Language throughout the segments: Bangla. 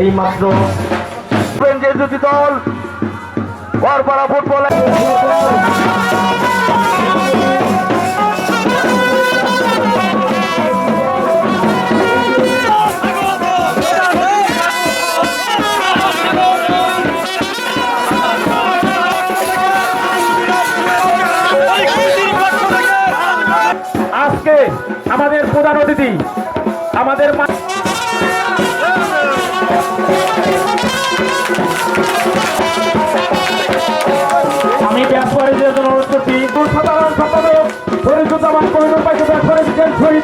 এই মাত্র যে দুটি দল বরপাড়া ফুটবল আজকে আমাদের প্রধান অতিথি আমাদের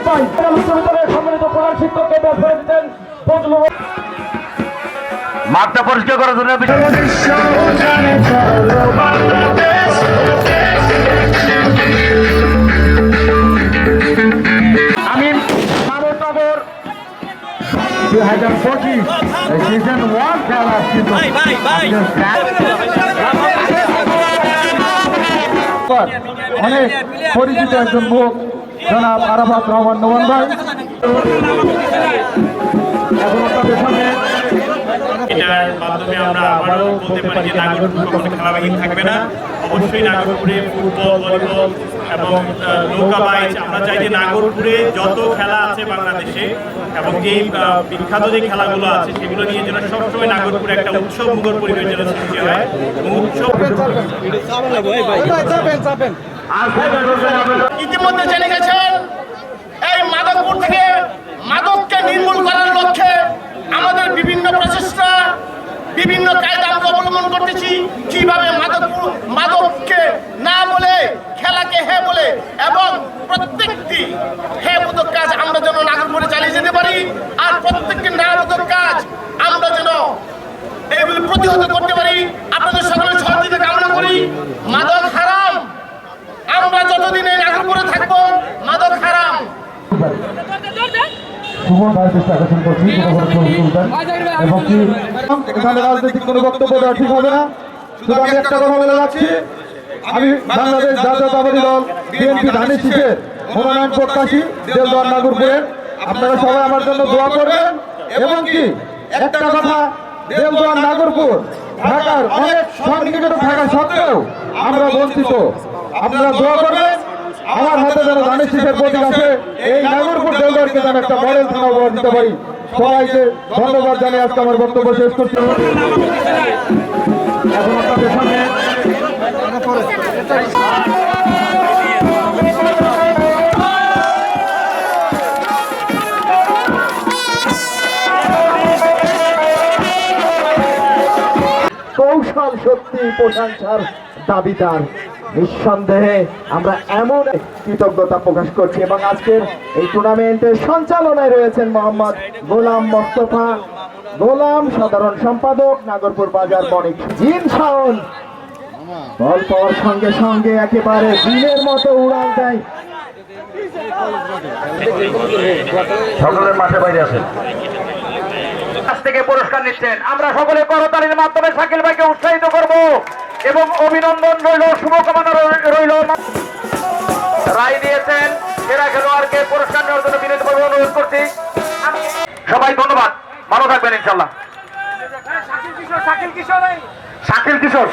পাই বিশ্ববিদ্যালয়ের সম্মানিত প্রধান শিক্ষককে ব্যাপারে হক। মাঠটা পরিষ্কার করার জন্য আমি মানবনগর দুই হাজার পঁচিশ সিজন ওয়ান খেলা অনেক পরিচিত একজন মুখ। জনাব আরাফাত রহমান নোমান ভাই এখন আপনাদের সামনে এটার মাধ্যমে আমরা আবারও বলতে পারি যে নাগরপুর কখনো খেলাবাহী থাকবে না। অবশ্যই নাগরপুরে ফুটবল ভলিবল এবং নৌকা বাইচ আমরা চাই যে নাগরপুরে যত খেলা আছে বাংলাদেশে এবং আহ, বিখ্যাত যে খেলাগুলো আছে সেগুলো নিয়ে যেন সবসময় নাগরপুরে একটা উৎসব মুখর পরিবেশ যেন সৃষ্টি হয় উৎসব ইতিমধ্যে জেনে গেছেন, এই মাদকপুর থেকে মাদককে নির্মূল করার লক্ষ্যে আমাদের বিভিন্ন প্রচেষ্টা, বিভিন্ন কায়দা আমরা অবলম্বন করতেছি, কীভাবে মাদকপুর মাদককে না বলে খেলাকে হে বলে এবং প্রত্যেকটি হে বোধক কাজ আমরা যেন নাগরপুরে চালিয়ে যেতে পারি, আর প্রত্যেকটি না বোধক কাজ আমরা যেন এইগুলি প্রতিহত করতে পারি আপনাদের সকলের সহযোগিতা কামনা করি মাদক হারাম আমরা যতদিন এই নাগরপুরে থাকব মাদক হারাম সুমন আকর্ষণ করছি কোনো কোনো ছবি তুলবেন এবং কি এখানে রাজনৈতিক কোনো বক্তব্য দেওয়া ঠিক হবে না। শুধু আমি একটা কথা বলে যাচ্ছি। আমি বাংলাদেশ জাতীয়তাবাদী দল বিএনপি ধানের শীষের মনোনয়ন প্রত্যাশী নাগরপুরের আপনারা সবাই আমার জন্য দোয়া করবেন। এবং কি একটা কথা দেলদুয়ার নাগরপুর ঢাকার অনেক সন্নিকট থাকা সত্ত্বেও আমরা বঞ্চিত। আপনারা দোয়া করবেন। আমার হাতে যেন ধানের শীষের প্রতীক আছে এই নাগরপুর দেলদুয়ারকে যেন একটা মডেল থানা উপহার দিতে পারি সবাইকে ধন্যবাদ জানিয়ে আজকে আমার বক্তব্য শেষ করছি। এখন আপনাদের সামনে কৌশল শক্তি প্রশংসার দাবিদার। নিঃসন্দেহে আমরা এমন কৃতজ্ঞতা প্রকাশ করছি এবং আজকের এই টুর্নামেন্টের সঞ্চালনায় রয়েছেন মোহাম্মদ গোলাম মোস্তফা। গোলাম সাধারণ সম্পাদক নাগরপুর বাজার বণিক জিন শাওন। বল পাওয়ার সঙ্গে সঙ্গে একেবারে দিনের মতো উড়াল দেয়। সকলের মাঠে বাইরে আছেন। কাছ থেকে পুরস্কার নিচ্ছেন। আমরা সকলে করতালির মাধ্যমে শাকিল ভাইকে উৎসাহিত করব। এবং অভিনন্দন রইল শুভকামনা রইল। রায় দিয়েছেন সেরা খেলোয়াড়কে পুরস্কার নেওয়ার জন্য বিনীতভাবে অনুরোধ করছি। সবাই ধন্যবাদ। ভালো থাকবেন ইনশাল্লাহ। শাকিল কিশোর শাকিল কিশোর শাকিল কিশোর।